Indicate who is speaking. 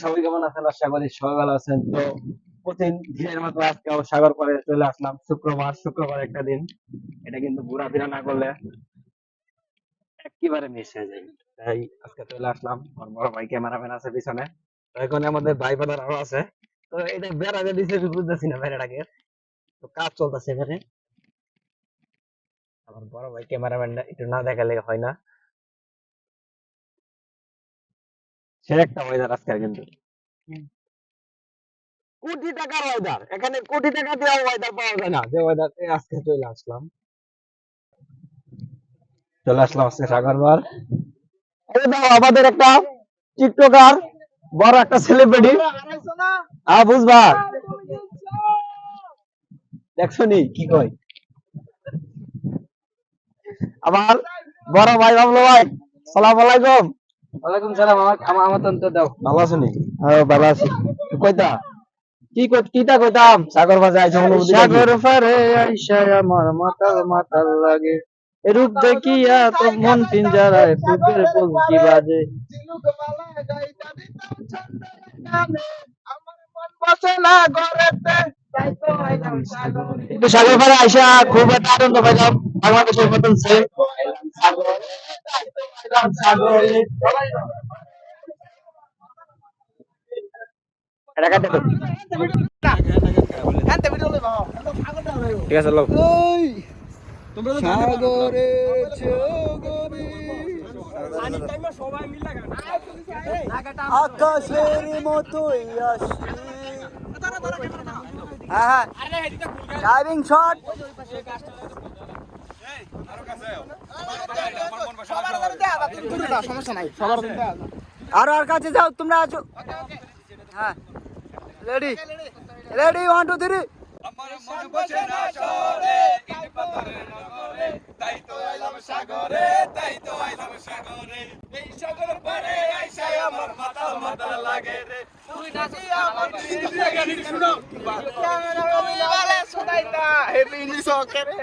Speaker 1: সবাই কেমন আছেন? আশা করি সবাই ভালো আছেন। তো প্রতিদিন দিনের মতো সাগর করে চলে আসলাম। শুক্রবার শুক্রবার একটা দিন। এটা কিন্তু ঘোরাফেরা না করলে একেবারে মিস হয়ে যায় তাই আজকে চলে আসলাম। আমার বড় ভাই ক্যামেরাম্যান আছে পিছনে। এখানে আমাদের ভাই আরও আছে। তো এটা বেড়া যে দিছে বুঝতেছি না বেড়াটাকে তো কাজ চলতেছে এখানে। আমার বড় ভাই ক্যামেরাম্যান একটু না দেখালে হয় না। সে একটা ওয়েদার আজকে কিন্তু। কোটি টাকার ওয়েদার এখানে কোটি টাকা দেওয়া ওয়েদার পাওয়া যায় না। যে ওয়েদার আজকে চলে আসলাম। চলে আসলাম আজকে সাগরবার আমাদের একটা টিকটকার বড় একটা সেলিব্রিটি হ্যাঁ বুঝবা দেখছ নি? কি কই আমার বড় ভাই বাবলু ভাই সালাম আলাইকুম।
Speaker 2: ওয়ালাইকুম সালাম আমার আমার আমন্ত্রণ তো দাও।
Speaker 1: ভালো আছো নি হ্যাঁ ভালো আছি। কইতা? কি কই কিটা কইতাম? সাগর বাজে আইছো অনুভূতি
Speaker 2: সাগর পারে আইসা আমার মাতাল মাতাল লাগে। রূপ দেখিয়া তো মন পিঞ্জারায় ফুকের পলকি বাজে।
Speaker 1: সাগর পাড়ে আইসা খুব একটা আনন্দ পাইলাম। বাংলাদেশের মতন সেম ঠিক আছে লোক
Speaker 2: আকাশের মতোই আসি হ্যাঁ ড্রাইভিং শট আরও আর কাছে যাও তোমরা আছো। হ্যাঁ। Ready ready one two three
Speaker 3: সাগরে তাই তো আইলাম সাগরে। এই সাগর পারে আইসা আমার মাথা মাথা লাগে রে। তুই নাকি আমার জিন্দেগি শুনো রে।